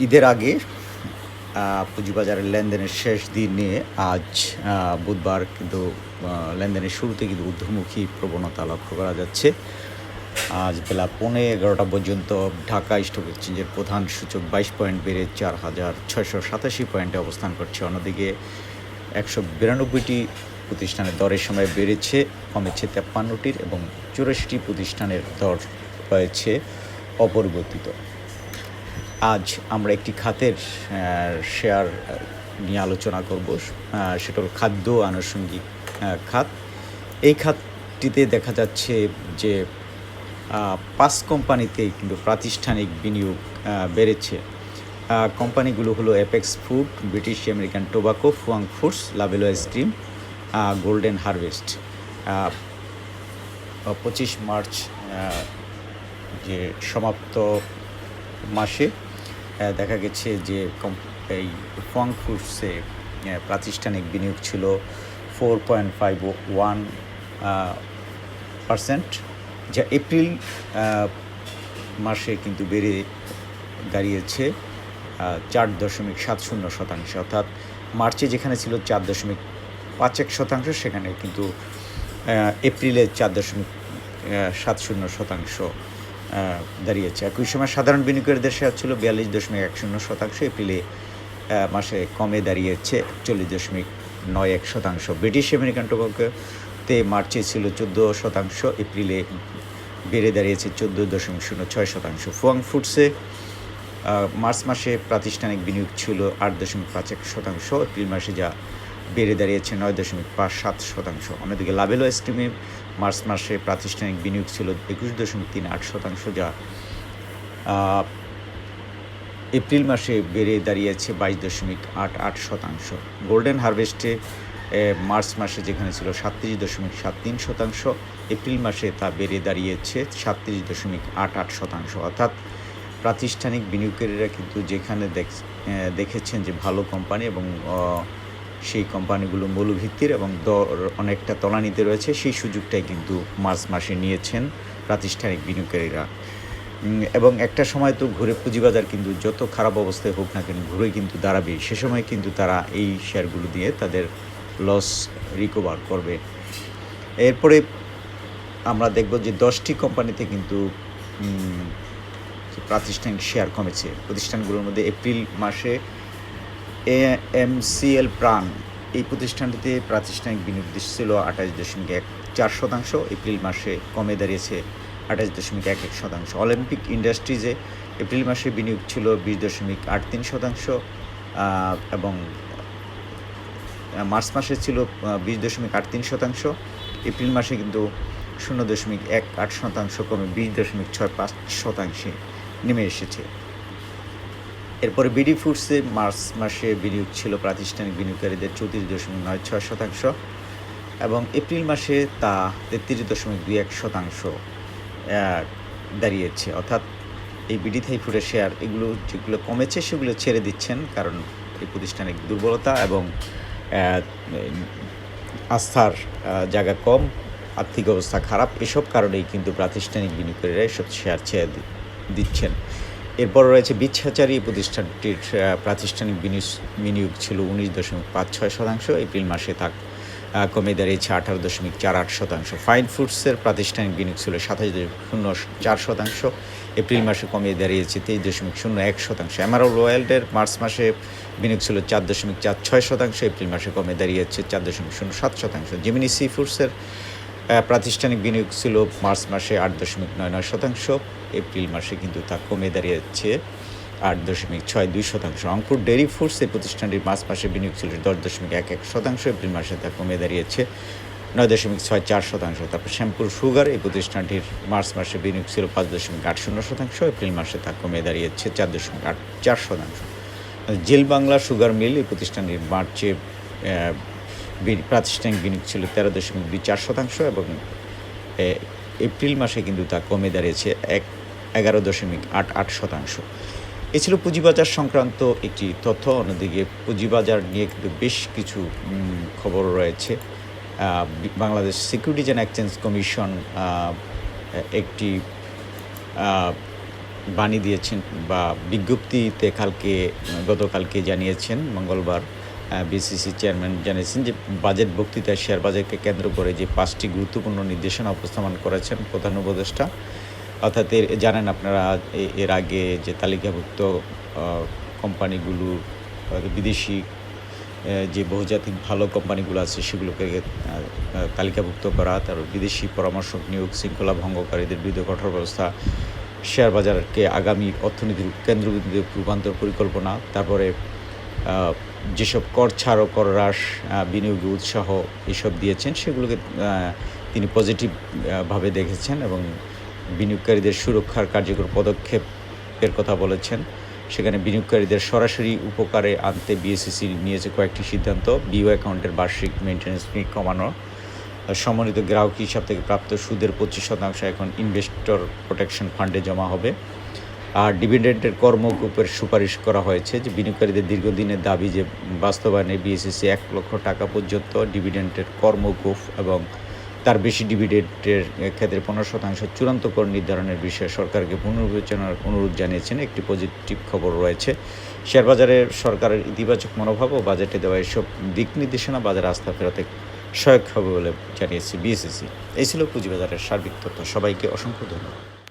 ঈদের আগে পুঁজিবাজারের লেনদেনের শেষ দিনে আজ বুধবার কিন্তু লেনদেনের শুরুতে কিন্তু ঊর্ধ্বমুখী প্রবণতা লক্ষ্য করা যাচ্ছে। আজ বেলা পৌনে এগারোটা পর্যন্ত ঢাকা স্টক এক্সচেঞ্জের প্রধান সূচক বাইশ পয়েন্ট বেড়ে চার হাজার ছয়শো সাতাশি পয়েন্টে অবস্থান করছে। অন্যদিকে একশো বিরানব্বইটি প্রতিষ্ঠানের দরের সময় বেড়েছে, কমেছে তেপ্পান্নটির এবং চুরাশিটি প্রতিষ্ঠানের দর রয়েছে অপরিবর্তিত। আজ আমরা একটি খাতের শেয়ার নিয়ে আলোচনা করব। সেটা হল খাদ্য আনুষঙ্গিক খাত। এই খাতটিতে দেখা যাচ্ছে যে পাঁচ কোম্পানিতেই কিন্তু প্রাতিষ্ঠানিক বিনিয়োগ বেড়েছে। কোম্পানিগুলো হলো Apex Food British American Tobacco Fuwang Foods Lovello ice cream Golden Harvest পঁচিশ মার্চ যে সমাপ্ত মাসে দেখা গেছে যে এই ফং ফুডসে প্রাতিষ্ঠানিক বিনিয়োগ ছিল four point five one percent, যা এপ্রিল মাসে কিন্তু বেড়ে দাঁড়িয়েছে চার দশমিক সাত শূন্য শতাংশ। অর্থাৎ মার্চে যেখানে ছিল চার দশমিক পাঁচ এক শতাংশ, সেখানে কিন্তু এপ্রিলে চার দশমিক সাত শূন্য শতাংশ দাঁড়িয়েছে। একই সময় সাধারণ বিনিয়োগকারীদের শেয়ার ছিল বিয়াল্লিশ দশমিক এক শূন্য শতাংশ, এপ্রিলে মাসে কমে দাঁড়িয়েছে চল্লিশ দশমিক নয় এক শতাংশ। ব্রিটিশ আমেরিকান টোবাকোতে মার্চে ছিল চোদ্দ শতাংশ, এপ্রিলে বেড়ে দাঁড়িয়েছে চোদ্দ দশমিক শূন্য ছয় শতাংশ। ফুয়াং ফুডসে মার্চ মাসে প্রাতিষ্ঠানিক বিনিয়োগ ছিল আট দশমিক পাঁচ এক শতাংশ, এপ্রিল মাসে যা বেড়ে দাঁড়িয়েছে নয় দশমিক পাঁচ সাত শতাংশ। অন্যদিকে লাভেলো আইসক্রিমে মার্চ মাসে প্রাতিষ্ঠানিক বিনিয়োগ ছিল একুশ দশমিক তিন আট শতাংশ, যা এপ্রিল মাসে বেড়ে দাঁড়িয়েছে বাইশ দশমিক আট আট শতাংশ। গোল্ডেন হারভেস্টে মার্চ মাসে যেখানে ছিল সাতত্রিশ দশমিক সাত তিন শতাংশ, এপ্রিল মাসে তা বেড়ে দাঁড়িয়েছে সাতত্রিশ দশমিক আট আট শতাংশ। অর্থাৎ প্রাতিষ্ঠানিক বিনিয়োগকারীরা কিন্তু যেখানে দেখ- দেখেছেন যে ভালো কোম্পানি এবং সেই কোম্পানিগুলো মূল্যভিত্তির এবং দর অনেকটা তলানিতে রয়েছে, সেই সুযোগটাই কিন্তু মার্চ মাসে নিয়েছেন প্রাতিষ্ঠানিক বিনিয়োগকারীরা। এবং একটা সময় তো ঘুরে পুঁজিবাজার কিন্তু যত খারাপ অবস্থায় হোক না কেন ঘুরে কিন্তু দাঁড়াবে। সে সময় কিন্তু তারা এই শেয়ারগুলো দিয়ে তাদের লস রিকভার করবে। এরপরে আমরা দেখব যে দশটি কোম্পানিতে কিন্তু প্রাতিষ্ঠানিক শেয়ার কমেছে। প্রতিষ্ঠানগুলোর মধ্যে এপ্রিল মাসে এ এমসিএল প্রাণ। এই প্রতিষ্ঠানটিতে প্রাতিষ্ঠানিক বিনিয়োগ ছিল আঠাশ দশমিক এক চার শতাংশ। এপ্রিল মাসে কমে দাঁড়িয়েছে আঠাশ দশমিক এক এক শতাংশ। অলিম্পিক ইন্ডাস্ট্রিজে এপ্রিল মাসে বিনিয়োগ ছিল বিশ দশমিক আট তিন শতাংশ এবং মার্চ মাসে ছিল বিশ দশমিক আট তিন শতাংশ। এপ্রিল মাসে কিন্তু শূন্য দশমিক এক আট শতাংশ কমে বিশ দশমিক ছয় পাঁচ শতাংশে নেমে এসেছে। এরপরে বিডি ফুডসে মার্চ মাসে বিনিয়োগ ছিল প্রাতিষ্ঠানিক বিনিয়োগকারীদের চৌত্রিশ দশমিক নয় ছয় শতাংশ এবং এপ্রিল মাসে তা তেত্রিশ দশমিক দুই এক শতাংশ দাঁড়িয়েছে। অর্থাৎ এই বিডি থাই ফুডের শেয়ার এগুলো যেগুলো কমেছে সেগুলো ছেড়ে দিচ্ছেন কারণ এই প্রতিষ্ঠানের দুর্বলতা এবং আস্থার জায়গা কম, আর্থিক অবস্থা খারাপ। এসব কারণেই কিন্তু প্রাতিষ্ঠানিক বিনিয়োগকারীরা এসব শেয়ার ছেড়ে দিচ্ছেন। এরপর রয়েছে বিচ্ছাচারী প্রতিষ্ঠানটির প্রাতিষ্ঠানিক বিনিয়োগ ছিল উনিশ দশমিক পাঁচ ছয় শতাংশ। এপ্রিল মাসে তা কমে দাঁড়িয়েছে আঠারো দশমিক চার আট শতাংশ। ফাইন ফুডসের প্রাতিষ্ঠানিক বিনিয়োগ ছিল সাতাশ শূন্য চার শতাংশ। এপ্রিল মাসে কমে দাঁড়িয়েছে তেইশ দশমিক শূন্য এক শতাংশ। এমআরও রয়্যালডের মার্চ মাসে বিনিয়োগ ছিল চার দশমিক চার ছয় শতাংশ। এপ্রিল মাসে কমে দাঁড়িয়েছে চার দশমিক শূন্য সাত শতাংশ। জেমিনি সি ফুডসের প্রাতিষ্ঠানিক বিনিয়োগ ছিল মার্চ মাসে আট দশমিক নয় নয় শতাংশ, এপ্রিল মাসে কিন্তু তা কমে দাঁড়িয়েছে আট দশমিক ছয় দুই শতাংশ। রংপুর ডেয়ারি ফুডস এই প্রতিষ্ঠানটির মার্চ মাসে বিনিয়োগ ছিল দশ দশমিক এক এক শতাংশ, এপ্রিল মাসে তা কমে দাঁড়িয়েছে নয় দশমিক ছয় চার শতাংশ। তারপর শ্যাম্পুর সুগার এই প্রতিষ্ঠানটির মার্চ মাসে বিনিয়োগ ছিল পাঁচ দশমিক আট শূন্য শতাংশ, এপ্রিল মাসে তা কমে দাঁড়িয়েছে চার দশমিক আট চার শতাংশ। জেল বাংলা সুগার মিল এই প্রতিষ্ঠানটির মার্চে প্রাতিষ্ঠানিক বিনিয়োগ ছিল তেরো দশমিক দুই চার শতাংশ এবং এপ্রিল মাসে কিন্তু তা কমে দাঁড়িয়েছে এক, এগারো দশমিক আট আট শতাংশ। এ ছিল পুঁজিবাজার সংক্রান্ত একটি তথ্য, অন্যদিকে পুঁজিবাজার নিয়ে কিন্তু বেশ কিছু খবর রয়েছে। Bangladesh Securities and Exchange Commission একটি বাণী দিয়েছেন বা বিজ্ঞপ্তিতে কালকে, গতকালকে জানিয়েছেন, মঙ্গলবার। বিসিসি চেয়ারম্যান জানিয়েছেন যে বাজেট বক্তৃতায় শেয়ার বাজারকে কেন্দ্র করে যে পাঁচটি গুরুত্বপূর্ণ নির্দেশনা উপস্থাপন করেছেন প্রধান উপদেষ্টা। অর্থাৎ জানেন আপনারা এর আগে যে তালিকাভুক্ত কোম্পানিগুলো বিদেশি যে বহুজাতিক ভালো কোম্পানিগুলো আছে সেগুলোকে তালিকাভুক্ত করা তারপর বিদেশি পরামর্শক নিয়োগ শৃঙ্খলা ভঙ্গকারীদের বিরুদ্ধে কঠোর ব্যবস্থা শেয়ার বাজারকে আগামী অর্থনীতির কেন্দ্রবিন্দুতে রূপান্তর পরিকল্পনা, তারপরে যেসব কর ছাড় ও কর হ্রাস বিনিয়োগে উৎসাহ এসব দিয়েছেন সেগুলোকে তিনি পজিটিভ আহ, ভাবে দেখেছেন এবং বিনিয়োগকারীদের সুরক্ষার কার্যকর পদক্ষেপের কথা বলেছেন। সেখানে বিনিয়োগকারীদের সরাসরি উপকারে আনতে বিএসসিসি নিয়েছে কয়েকটি সিদ্ধান্ত বিও অ্যাকাউন্টের বার্ষিক মেনটেন্যান্স ফি কমানো সম্মানিত গ্রাহক হিসাব থেকে প্রাপ্ত সুদের পঁচিশ শতাংশ এখন ইনভেস্টর প্রোটেকশন ফান্ডে জমা হবে। আর ডিভিডেন্টের কর্মকূপের সুপারিশ করা হয়েছে যে বিনিয়োগকারীদের দীর্ঘদিনের দাবি যে বাস্তবায়নে বিএসসিসি এক লক্ষ টাকা পর্যন্ত ডিভিডেন্টের কর্মগ্রুপ এবং তার বেশি ডিভিডেন্টের ক্ষেত্রে পনেরো শতাংশ চূড়ান্ত কর নির্ধারণের বিষয়ে সরকারকে পুনর্বিবেচনার অনুরোধ জানিয়েছেন। একটি পজিটিভ খবর রয়েছে। শেয়ার বাজারে সরকারের ইতিবাচক মনোভাব ও বাজেটে দেওয়া এসব দিক নির্দেশনা বাজারে আস্থা ফেরাতে সহায়ক হবে বলে জানিয়েছে বিএসসিসি এই ছিল পুঁজিবাজারের সার্বিক তথ্য। সবাইকে অসংখ্য ধন্যবাদ।